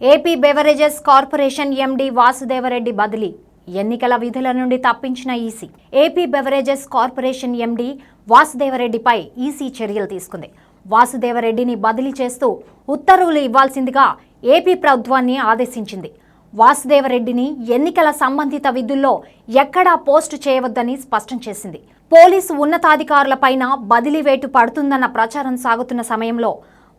AP Beverages Corporation MD Vasudevareddy బదిలీ. ఎన్నికల విధుల నుండి తప్పించిన EC. AP Beverages Corporation MD వాసుదేవరెడ్డిపై EC చర్యలు తీసుకుంది. వాసుదేవరెడ్డిని బదిలీ చేస్తూ ఉత్తర్వులు ఇవ్వాల్సిందిగా ఏపీ ప్రభుత్వాన్ని ఆదేశించింది. వాసుదేవరెడ్డిని ఎన్నికల సంబంధిత విధుల్లో ఎక్కడా పోస్టు చేయవద్దని స్పష్టం చేసింది. పోలీసు ఉన్నతాధికారులపైన బదిలీ వేటు పడుతుందన్న ప్రచారం సాగుతున్న సమయంలో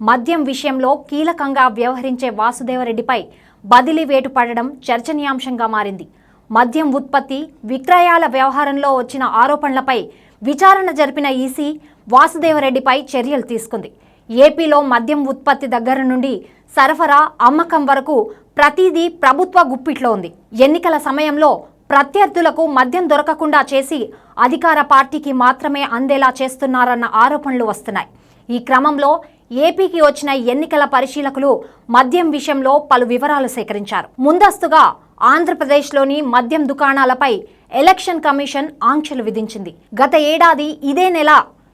మద్యం విషయంలో కీలకంగా వ్యవహరించే వాసుదేవరెడ్డిపై బదిలీ వేటు పడడం చర్చనీయాంశంగా మారింది. మద్యం ఉత్పత్తి విక్రయాల వ్యవహారంలో వచ్చిన ఆరోపణలపై విచారణ జరిపిన ఈసీ వాసుదేవరెడ్డిపై చర్యలు తీసుకుంది. ఏపీలో మద్యం ఉత్పత్తి దగ్గర నుండి సరఫరా అమ్మకం వరకు ప్రతిదీ ప్రభుత్వ గుప్పిట్లో ఉంది. ఎన్నికల సమయంలో ప్రత్యర్థులకు మద్యం దొరకకుండా చేసి అధికార పార్టీకి మాత్రమే అందేలా చేస్తున్నారన్న ఆరోపణలు వస్తున్నాయి. ఈ క్రమంలో ఏపీకి వచ్చిన ఎన్నికల పరిశీలకులు మద్యం విషయంలో పలు వివరాలు సేకరించారు. ముందస్తుగా ఆంధ్రప్రదేశ్లోని మద్యం దుకాణాలపై ఎలక్షన్ కమిషన్ ఆంక్షలు విధించింది. గత ఏడాది ఇదే నెల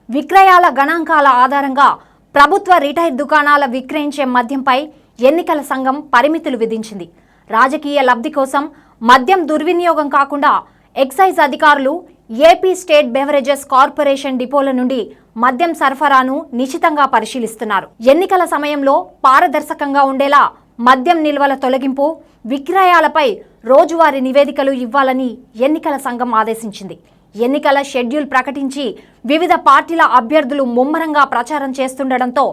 విక్రయాల గణాంకాల ఆధారంగా ప్రభుత్వ రిటైర్ దుకాణాల విక్రయించే మద్యంపై ఎన్నికల సంఘం పరిమితులు విధించింది. రాజకీయ లబ్ధి కోసం మద్యం దుర్వినియోగం కాకుండా ఎక్సైజ్ అధికారులు ఏపీ స్టేట్ బెవరేజెస్ కార్పొరేషన్ డిపోల నుండి మద్యం సరఫరాను నిశితంగా పరిశీలిస్తున్నారు. ఎన్నికల సమయంలో పారదర్శకంగా ఉండేలా మద్యం నిల్వల తొలగింపు విక్రయాలపై రోజువారీ నివేదికలు ఇవ్వాలని ఎన్నికల సంఘం ఆదేశించింది. ఎన్నికల షెడ్యూల్ ప్రకటించి వివిధ పార్టీల అభ్యర్థులు ముమ్మరంగా ప్రచారం చేస్తుండటంతో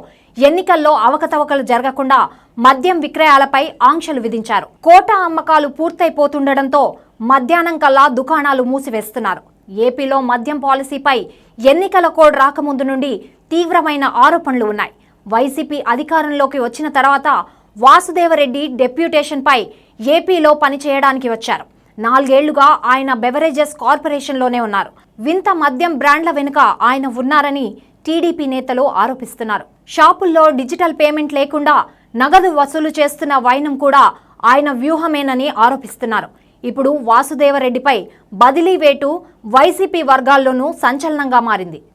ఎన్నికల్లో అవకతవకలు జరగకుండా మద్యం విక్రయాలపై ఆంక్షలు విధించారు. కోటా అమ్మకాలు పూర్తయిపోతుండటంతో మధ్యాహ్నం కల్లా దుకాణాలు మూసివేస్తున్నారు. ఏపీలో మద్యం పాలసీపై ఎన్నికల కోడ్ రాకముందు నుండి తీవ్రమైన ఆరోపణలు ఉన్నాయి. వైసీపీ అధికారంలోకి వచ్చిన తర్వాత వాసుదేవరెడ్డి డెప్యూటేషన్పై ఏపీలో పనిచేయడానికి వచ్చారు. నాలుగేళ్ళుగా ఆయన బెవరేజెస్ కార్పొరేషన్లోనే ఉన్నారు. వింత మద్యం బ్రాండ్ల వెనుక ఆయన ఉన్నారని టీడీపీ నేతలు ఆరోపిస్తున్నారు. షాపుల్లో డిజిటల్ పేమెంట్ లేకుండా నగదు వసూలు చేస్తున్న వైనం కూడా ఆయన వ్యూహమేనని ఆరోపిస్తున్నారు. ఇప్పుడు వాసుదేవరెడ్డిపై బదిలీ వేటు వైసీపీ వర్గాల్లోనూ సంచలనంగా మారింది.